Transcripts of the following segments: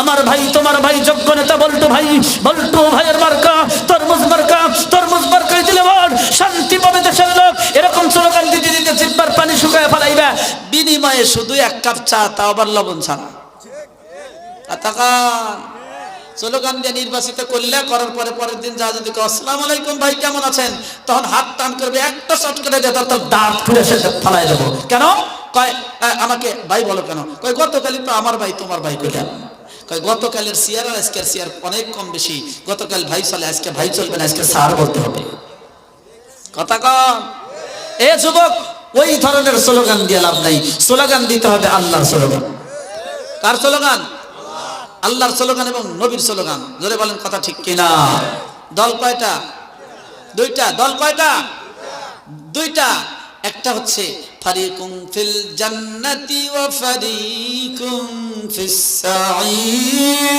আমার ভাই, তোমার ভাই, যোগ্য নেতা বল্টু ভাই, বল্টু ভাইয়ের মার্কা, তরমুজ মার্কা, তরমুজ মার্কাই দিলে বল, শান্তি পাবে দেশের লোক। এরকম স্লোগান দিতে দিতে জিব্বার পানি শুকায় ফেলাইবা। বিনিময়ে শুধু এক কাপ চা, তাও আবার লবণ ছাড়া। স্লোগান দিয়ে নির্বাচিত করলে, করার পরে পরের দিন যা যদি আসসালামু আলাইকুম ভাই, কেমন আছেন? তখন হাত টান করবে, একটা শট করে দিয়ে তার দাঁত খুলে সে ফালাই দেবো। কেন? কয় আমাকে ভাই বলো কেন? কয়, গতকালই তো আমার ভাই, তোমার ভাই কইলেন কয়, গতকালের সিয়ার আর আজকের সিয়ার অনেক কম বেশি। গতকাল ভাই চলে, আজকে ভাই চলবে না, আজকে স্যার বলতে হবে। কথা কম? এ যুবক, ওই ধরনের স্লোগান দিয়ে লাভ নাই। স্লোগান দিতে হবে আল্লাহর স্লোগান। কার স্লোগান? আল্লাহর স্লোগান এবং নবীর স্লোগান। জোরে বলেন কথা ঠিক কিনা। দল কয়টা? দুইটা। দল কয়টা? দুইটা। একটা হচ্ছে, ফারিকুম ফিল জান্নাতি ওয়া ফারিকুম ফিস সাঈর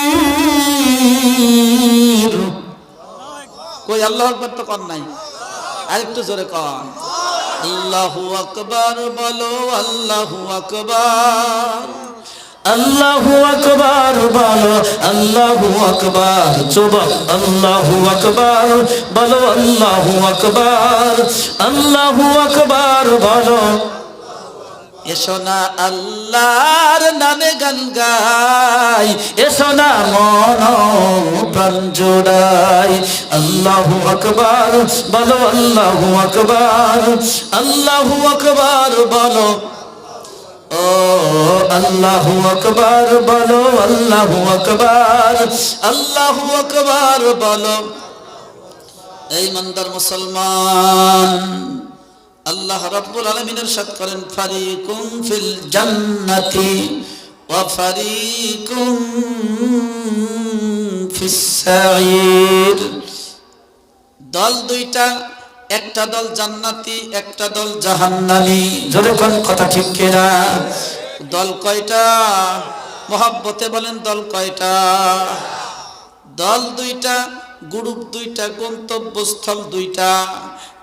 কই আল্লাহু আকবার তো কর নাই। আরেকটু জোরে কর। আল্লাহু আকবার বলো, আল্লাহু আকবার। আল্লাহু আকবার বলো, আল্লাহু আকবার। যুবক আল্লাহু আকবার বলো, আল্লাহু আকবার। আল্লাহু আকবার বলো। এসো না আল্লাহর নামে গান গাই, এসো না মন প্রাণ জোড়াই। আল্লাহু আকবার, বলো আল্লাহু আকবার আল্লাহু আকবার, বলো। ও আল্লাহু বলো আল্লাহু আকবার আল্লাহু আকবার, বলো। এই মন্দার মুসলমান আল্লাহ রাব্বুল আলামিন ইরশাদ করেন, ফারিকুম ফিল জান্নাতি ওয়া ফারিকুম ফিস সাঈর। দল দুইটা, একটা দল জান্নাতি, একটা দল জাহান্নামী। জোরে কোন কথা ঠিক কিনা? দল কয়টা? মহাব্বতে বলেন দল কয়টা? দল দুইটা, গ্রুপ দুইটা, গন্তব্যস্থল দুইটা।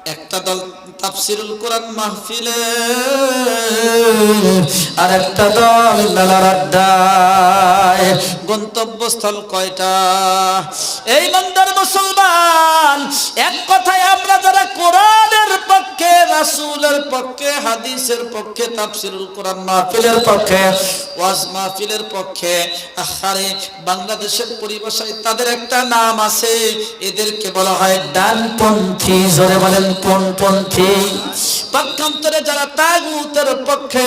একটা দল তাফসিরুল কোরআন মাহফিলে, আর একটা দল লালার আড্ডায়। গন্তব্যস্থল কয়টা? এই মন্দার মুসলমান, এক কথায় আমরা যারা কোরআনের পক্ষে রাসূলের পক্ষে, হাদিসের পক্ষে, তাফসিরুল কোরআন মাহফিলের পক্ষে, ওয়াজ মাহফিলের পক্ষে আহারে বাংলাদেশের পরিভাষায় তাদের একটা নাম আছে। এদেরকে বলা হয় ডানপন্থী, জোরে বলেন কোনপন্থী? পক্ষান্তরে যারা তাগুতের পক্ষে,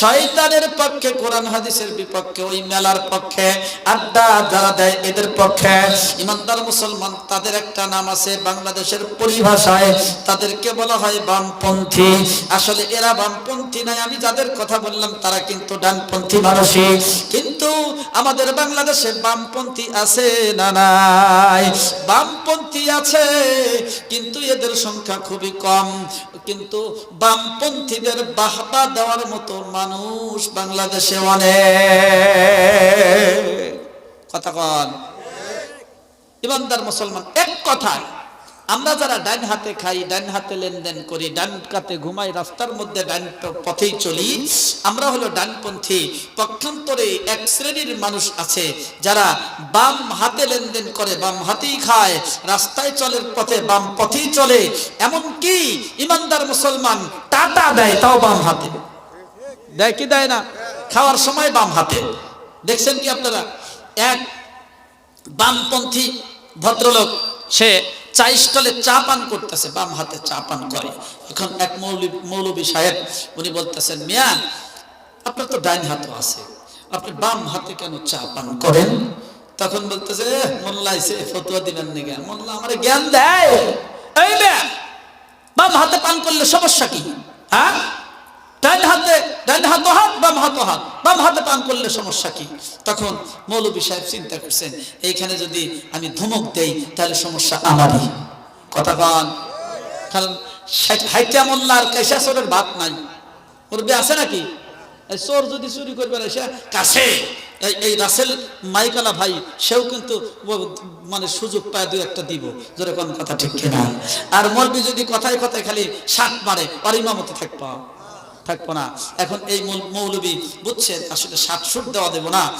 শয়তানের পক্ষে, কোরআন হাদিসের বিপক্ষে, ওই মেলার পক্ষে, আড্ডা যারা দেয় এদের পক্ষে, ইমানদার মুসলমান, তাদের একটা নাম আছে বাংলাদেশের পরিভাষায়। তাদেরকে বলা হয় বামপন্থী। আসলে এরা বামপন্থী নাই, আমি যাদের কথা বললাম তারা কিন্তু ডানপন্থী মানুষই। কিন্তু আমাদের বাংলাদেশে বামপন্থী আছে না নাই? বামপন্থী আছে, কিন্তু এদের সংখ্যা খুবই কম। কিন্তু বামপন্থীদের বাহবা দেওয়ার মতো মানুষ বাংলাদেশে অনেক। কথা কন। ইমানদার মুসলমান, এক কথায়। আমরা যারা ডান হাতে খাই, ডান হাতে লেনদেন করি, ডান কাতে ঘুমাই, রাস্তার মধ্যে ডান পথেই চলি, আমরা হলো ডানপন্থী। পক্ষান্তরে এক শ্রেণির মানুষ আছে যারা বাম হাতে লেনদেন করে, বাম হাতেই খায়, রাস্তায় চলে পথে, বাম পথেই চলে। এমন কি ইমানদার মুসলমান টাটা দেয়, তাও বাম হাতে। দেয় কি দেয় না? খাওয়ার সময় বাম হাতে। দেখছেন কি আপনারা? এক বামপন্থী ভদ্রলোক, সে চা স্টলে চা পান করতেছে, বাম হাতে চা পান করে। এখন এক মৌলী মৌলবী সাহেব, উনি বলতেছেন, মিয়া, আপনার তো ডাইন হাতও আছে, আপনি বাম হাতে কেন চা পান করেন? তখন বলতেছে মোল্লাইছে ফতুয়া দিবেন জ্ঞান মোল্লা আমার জ্ঞান দেয়। না বাম হাতে পান করলে সমস্যা কি? হ্যাঁ? পান এইখানে যদি আমি ধমক দেই, তাহলে সমস্যা আমারই। কথা কন কারণ হাইটা মোল্লার চোরের ভাত নাই। মুরব্বী আছে নাকি? চোর যদি চুরি করবে কাছে। এই রাসেল মাইকালা ভাই, সেও কিন্তু মানে সুযোগ পায় দুই একটা দিব। যেরকম কথা ঠিক কিনা? আর মলবি যদি কথায় কথায় খালি শাক মারে আর ইমামতে থাকবা। থাকব না। এখন এই মৌল- মৌলবী বুঝছেন, আসলে ষাট সুর দেওয়া দেবো না।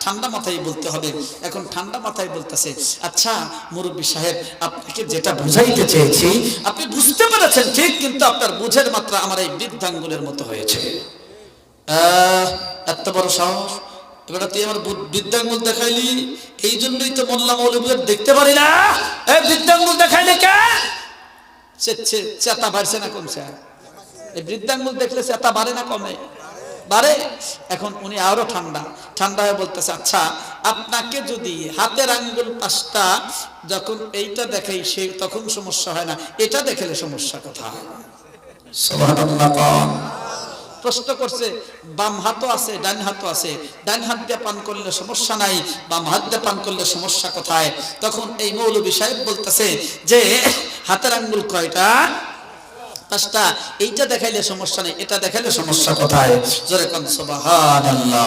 ঠান্ডা মাথায় বলতে হবে। এখন ঠান্ডা মাথায় বলতেছে আচ্ছা মুরব্বী সাহেব, আপনাকে যেটা বুঝাইতে চেয়েছি, আপনি বুঝতে পেরেছেন ঠিক, কিন্তু আপনার বুঝের মাত্রা আমার এই বৃদ্ধাঙ্গুলের মতো হয়েছে। এত বড় সাহস? এবার তুই আমার বৃদ্ধাঙ্গুল দেখাইলি? এই জন্যই তো মোল্লা মৌলবীদের দেখতে পারি না। বৃদ্ধাঙ্গুল দেখাইলে কে? চেতা বাড়ছে না কমছে বৃদ্ধাঙ্গুল দেখলে চেতা বাড়ে না কমে? বাড়ে? এখন উনি আরও ঠান্ডা। ঠান্ডা হয়ে বলতেছে আচ্ছা আপনাকে যদি হাতের আঙ্গুল পাঁচটা যখন এইটা দেখাই সে তখন সমস্যা হয় না। এটা দেখলে সমস্যা কন। প্রশ্ন করছে বাম হাতও আছে ডান হাতও আছে। ডান হাত দিয়ে পান করলে সমস্যা নাই বাম হাত দিয়ে পান করলে সমস্যা কোথায়? তখন এই মৌলবী সাহেব বলতেছে যে হাতের আঙ্গুল কয়টা? পাঁচটা এইটা দেখাইলে সমস্যা নেই এটা দেখাইলে সমস্যা কোথায়? জোরে সবাহ সুবহানাল্লাহ।